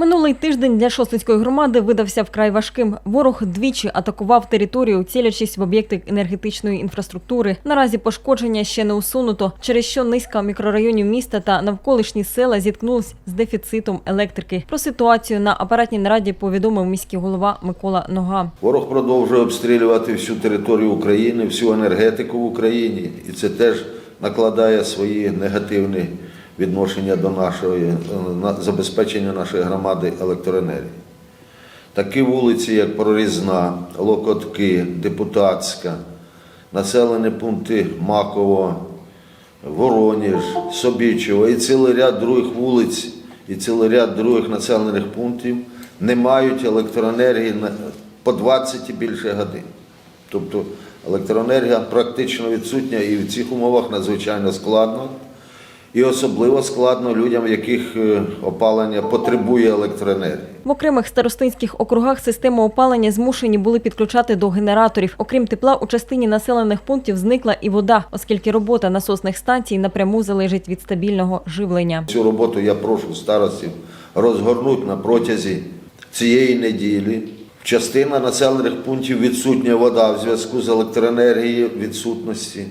Минулий тиждень для Шосницької громади видався вкрай важким. Ворог двічі атакував територію, цілячись в об'єкти енергетичної інфраструктури. Наразі пошкодження ще не усунуто, через що низка мікрорайонів міста та навколишні села зіткнулись з дефіцитом електрики. Про ситуацію на апаратній нараді повідомив міський голова Микола Нога. Ворог продовжує обстрілювати всю територію України, всю енергетику в Україні, і це теж накладає свої негативні відношення до нашої е, забезпечення нашої громади електроенергії. Такі вулиці, як Прорізна, Локотки, Депутатська, населені пункти Маково, Вороніж, Собічево і цілий ряд других вулиць і цілий ряд других населених пунктів не мають електроенергії по 20 і більше годин. Тобто електроенергія практично відсутня і в цих умовах надзвичайно складно. І особливо складно людям, в яких е, опалення потребує електроенергії. В окремих старостинських округах систему опалення змушені були підключати до генераторів. Окрім тепла, у частині населених пунктів зникла і вода, оскільки робота насосних станцій напряму залежить від стабільного живлення. Цю роботу я прошу старостів розгорнути на протязі цієї неділі. Частина населених пунктів відсутня вода в зв'язку з електроенергією відсутності.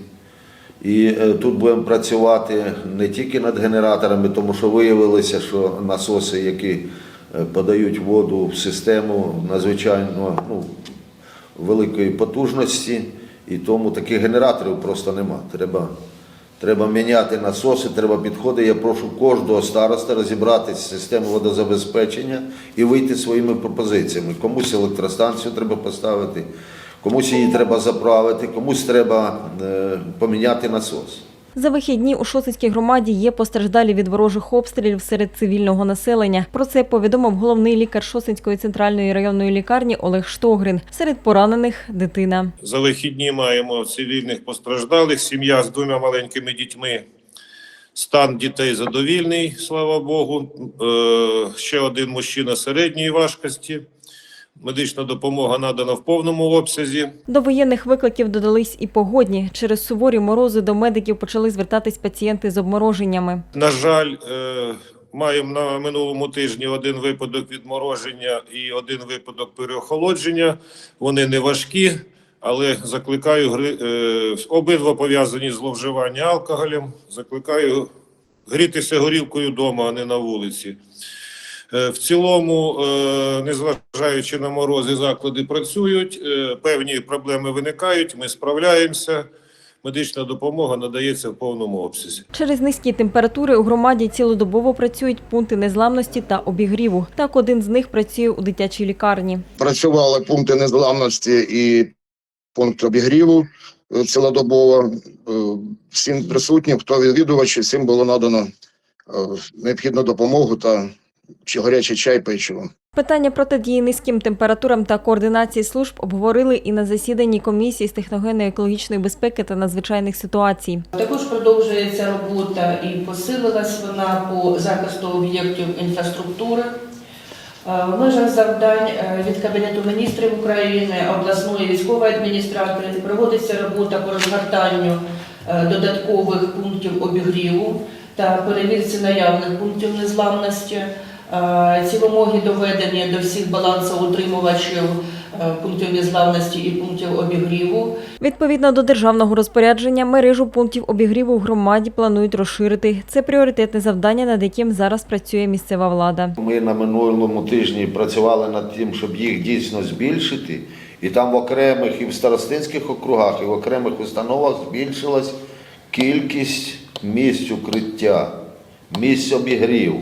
І е, тут будемо працювати не тільки над генераторами, тому що виявилося, що насоси, які е, подають воду в систему надзвичайно ну, великої потужності, і тому таких генераторів просто нема. Треба, треба міняти насоси, треба підходи. Я прошу кожного староста розібратися з системою водозабезпечення і вийти своїми пропозиціями. Комусь електростанцію треба поставити, комусь її треба заправити, комусь треба е, поміняти насос. За вихідні у Шосицькій громаді є постраждалі від ворожих обстрілів серед цивільного населення. Про це повідомив головний лікар Шосинської центральної районної лікарні Олег Штогрин. Серед поранених дитина. За вихідні маємо цивільних постраждалих, сім'я з двома маленькими дітьми. Стан дітей задовільний, слава Богу. Е, ще один мужчина середньої важкості. Медична допомога надана в повному обсязі. До воєнних викликів додались і погодні. Через суворі морози до медиків почали звертатись пацієнти з обмороженнями. На жаль, е, маємо на минулому тижні один випадок відмороження і один випадок переохолодження. Вони не важкі, але закликаю е, обидва пов'язані з зловживанням алкоголем. Закликаю грітися горілкою вдома, а не на вулиці. Е, В цілому, е, незважаючи на морози, заклади працюють, е, певні проблеми виникають, ми справляємося. Медична допомога надається в повному обсязі. Через низькі температури у громаді цілодобово працюють пункти незламності та обігріву. Так, один з них працює у дитячій лікарні. працювали пункти незламності і пункт обігріву цілодобово. Всім присутнім, хто відвідувачі, всім було надано необхідну допомогу та чи гарячий чай, печиво. Питання протидії низьким температурам та координації служб обговорили і на засіданні комісії з техногенно-екологічної безпеки та надзвичайних ситуацій. Також продовжується робота і посилилась вона по захисту об'єктів інфраструктури. Е, В межах завдань е, від Кабінету міністрів України, обласної військової адміністрації проводиться робота по розгортанню е, додаткових пунктів обігріву та перевірці наявних пунктів незламності. Е, Ці вимоги доведені до всіх балансоутримувачів е, пунктів незламності і пунктів обігріву. Відповідно до державного розпорядження, мережу пунктів обігріву в громаді планують розширити. Це пріоритетне завдання, над яким зараз працює місцева влада. Ми на минулому тижні працювали над тим, щоб їх дійсно збільшити. І там в окремих і в старостинських округах, і в окремих установах збільшилась кількість місць укриття, місць обігріву,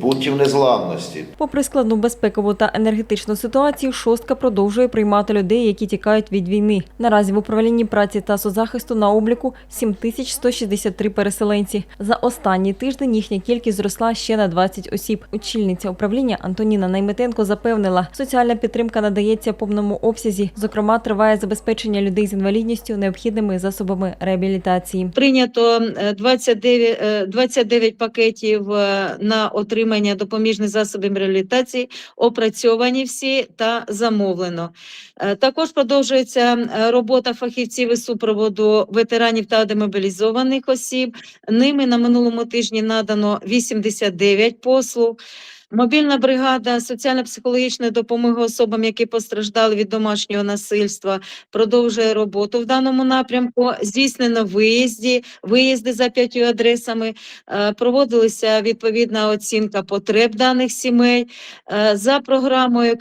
пунктів незламності. Попри складну безпекову та енергетичну ситуацію, шостка продовжує приймати людей, які тікають від війни. Наразі в управлінні праці та соцзахисту на обліку 7163 переселенці. За останній тиждень їхня кількість зросла ще на 20 осіб. Очільниця управління Антоніна Найметенко запевнила, соціальна підтримка надається в повному обсязі. Зокрема, триває забезпечення людей з інвалідністю необхідними засобами реабілітації. Прийнято е, 29, е, 29 пакетів е, на отримання допоміжних засобів реабілітації, опрацьовані всі та замовлено. Е, Також продовжується е, робота фахівців із супроводу ветеранів та демобілізованих осіб. Ними на минулому тижні надано 89 послуг. Мобільна бригада соціально-психологічної допомоги особам, які постраждали від домашнього насильства, продовжує роботу в даному напрямку. Здійснено виїзді, виїзди за п'ятью адресами, е, проводилася відповідна оцінка потреб даних сімей. Е, За програмою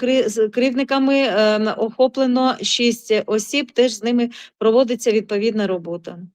кривдниками е, охоплено 6 осіб, теж з ними проводиться відповідна робота.